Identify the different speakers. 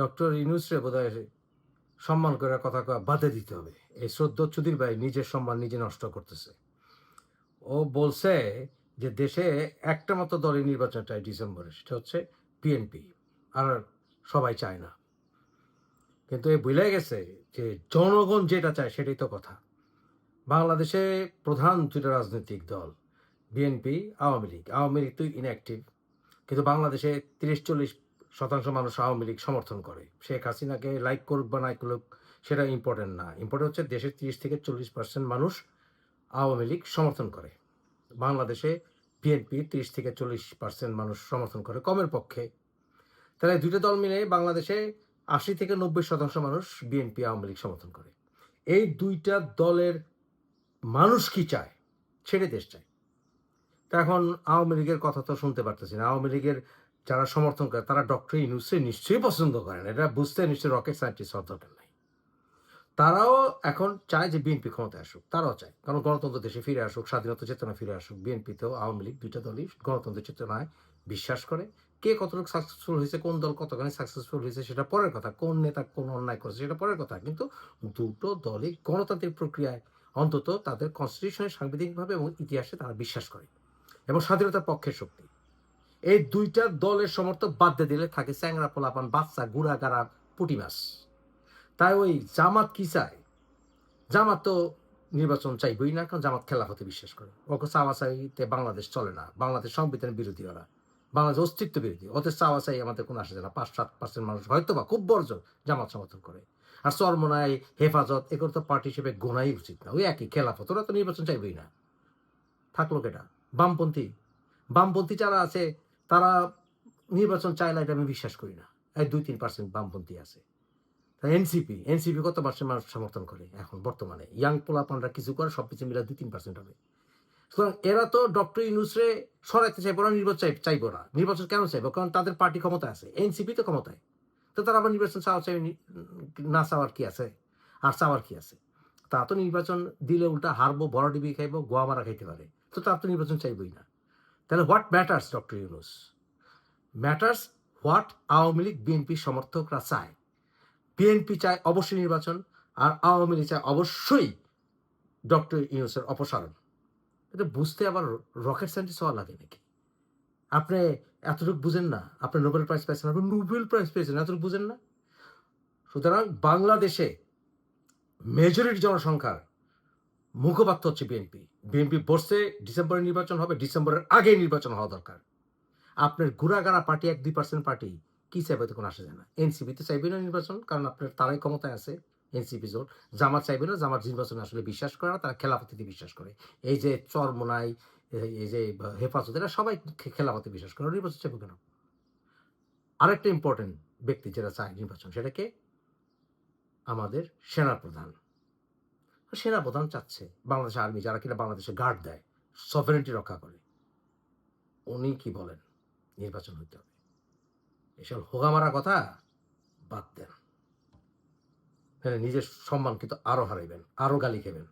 Speaker 1: Doctor ইনুসরে বোধ হয় সম্মান করার কথা বাদে দিতে হবে। এই শ্রদ্ধ চুদির ভাই নিজের সম্মান নিজে নষ্ট করতেছে। ও বলছে যে দেশে একটা মাত্র দলের নির্বাচন চাই ডিসেম্বরে, সেটা হচ্ছে বিএনপি আর সবাই চায় না। কিন্তু এ ভুলে গেছে যে জনগণ যেটা চায় সেটাই তো কথা। বাংলাদেশে প্রধান দুটো রাজনৈতিক দল বিএনপি আওয়ামী লীগ। আওয়ামী লীগ তো ইনঅ্যাক্টিভ কিন্তু বাংলাদেশে তিরিশ চল্লিশ শতাংশ মানুষ আওয়ামী লীগ সমর্থন করে। শেখ হাসিনাকে লাইক করুক বা নাই করুক, সেটা ইম্পর্টেন্ট না। ইম্পর্টেন্ট হচ্ছে দেশের তিরিশ থেকে চল্লিশ পার্সেন্ট মানুষ আওয়ামী লীগ সমর্থন করে। বাংলাদেশে বিএনপি তিরিশ থেকে চল্লিশ পার্সেন্ট মানুষ সমর্থন করে কমের পক্ষে। তাহলে দুটো দল মিলে বাংলাদেশে আশি থেকে নব্বই শতাংশ মানুষ বিএনপি আওয়ামী লীগ সমর্থন করে। এই দুইটা দলের মানুষ কি চায়? ছেড়ে দেশ চায়। তা এখন আওয়ামী লীগের কথা তো শুনতে পারতেছি না। আওয়ামী লীগের যারা সমর্থন করে, তারা ডক্টর ইউনুসে নিশ্চয়ই পছন্দ করেন এটা বুঝতে নিশ্চয়ই রকেট সায়েন্টিস্ট দরকার নাই। তারাও এখন চায় যে বিএনপি ক্ষমতায় আসুক, তারাও চায়। কারণ গণতন্ত্র দেশে ফিরে আসুক, স্বাধীনতা চেতনা ফিরে আসুক বিএনপিতেও আওয়ামী লীগ দুইটা দলই গণতন্ত্র চেতনায় বিশ্বাস করে। কে কতটুকু সাকসেসফুল হয়েছে, কোন দল কতখানি সাকসেসফুল হয়েছে, সেটা পরের কথা। কোন নেতা কোন অন্যায় করেছে, সেটা পরের কথা। কিন্তু দুটো দলই গণতান্ত্রিক প্রক্রিয়ায় অন্তত তাদের কনস্টিটিউশনের সাংবিধানিকভাবে এবং ইতিহাসে তারা বিশ্বাস করে এবং স্বাধীনতার পক্ষের শক্তি। এই দুইটা দলের সমর্থক বাদ দিয়ে দিলে থাকে স্যাংরা পোলাপান বাচ্চা গুড়া গাড়া পুটি মাছ। তাই ওই জামাত কি চায়? জামাত তো নির্বাচন চাইবই না, কারণ জামাত খেলা হতে বিশ্বাস করে। ওকে চাওয়াচাইতে বাংলাদেশ চলে না। বাংলাদেশ সংবিধানের বিরোধী ওরা। বাংলাদেশ অস্তিত্ব বিরোধী। ওদের চাওয়াচাই আমাদের কোনো আসে না। পাঁচ, সাত পার্সেন্ট মানুষ হয়তো বা খুব বর্জন জামাত সমর্থন করে। আর চরমনায় হেফাজত, এগুলো তো পার্টি হিসেবে গোনাই উচিত না। ওই একই খেলাফত, ওরা তো নির্বাচন চাইবই না। থাকল কেটা? বামপন্থী। বামপন্থী যারা আছে তারা নির্বাচন চাইলে এটা আমি বিশ্বাস করি না। এই দুই তিন পার্সেন্ট বামপন্থী আছে। এনসিপি এনসিপি কত পার্সেন্ট মানুষ সমর্থন করে এখন বর্তমানে? ইয়াং পোলাপানরা কিছু করে সব কিছু মিলে দুই তিন পার্সেন্ট হবে। সুতরাং এরা তো ডক্টর ইউনুসরে সরাইতে চাইব না, নির্বাচন চাই চাইব না। নির্বাচন কেন চাইব? কারণ তাদের পার্টি ক্ষমতা আছে। এনসিপি তো ক্ষমতায়। তো তারা আবার নির্বাচন চাওয়া চাই, না চাওয়ার কি আছে? আর চাওয়ার কি আছে? তা তো নির্বাচন দিলে উল্টা হারবো, বড় ডিবি খাইবো, গোয়া মারা খাইতে পারে। তো তার তো নির্বাচন চাইবই না। তাহলে what matters doctor Yunus matters what Awami League BNP সমর্থকরা চায়। বিএনপি চায় অবশ্যই নির্বাচন, আর আওয়ামী লীগ চায় অবশ্যই ডক্টর ইউনুসের অপসারণ। এটা বুঝতে আবার রকেট সায়েন্টিস্ট হওয়া লাগে নাকি? আপনি এতটুকু বুঝেন না, আপনি নোবেল প্রাইজ পেয়েছেন, আপনি নোবেল প্রাইজ পেয়েছেন, এতটুকু বুঝেন না? সুতরাং বাংলাদেশে মেজরিটি জনসংখ্যার মুখপাত্র হচ্ছে বিএনপি বিএনপি বসছে, ডিসেম্বরে নির্বাচন হবে, ডিসেম্বরের আগে নির্বাচন হওয়া দরকার। আপনার গুড়াগাড়া পার্টি এক দুই পার্সেন্ট পার্টি, কি চাইবে তো কোনো আসা যায় না। এনসিপি তো চাইবে না নির্বাচন, কারণ আপনার তারাই ক্ষমতায় আছে এনসিপি জোট। জামাত চাইবে না, জামাত নির্বাচনে আসলে বিশ্বাস করে না, তারা খেলাপতিতে বিশ্বাস করে। এই যে চরমোনাই, এই- যে হেফাজত, এরা সবাই খেলাপতি বিশ্বাস করে, নির্বাচন চাইবে কেন? আরেকটা ইম্পর্টেন্ট ব্যক্তি যেটা চায় নির্বাচন সেটাকে আমাদের সেনাপ্রধান। সেনাপ্রধান চাচ্ছে বাংলাদেশ আর্মি যারা কিনা বাংলাদেশে গার্ড দেয় সফরেন্টি রক্ষা করে। উনি কি বলেন? নির্বাচন হইতে হবে। এসব হোগামারা কথা বাদ দেন। হ্যাঁ নিজের সম্মান কিন্তু আরও হারাইবেন, আরও গালি খেবেন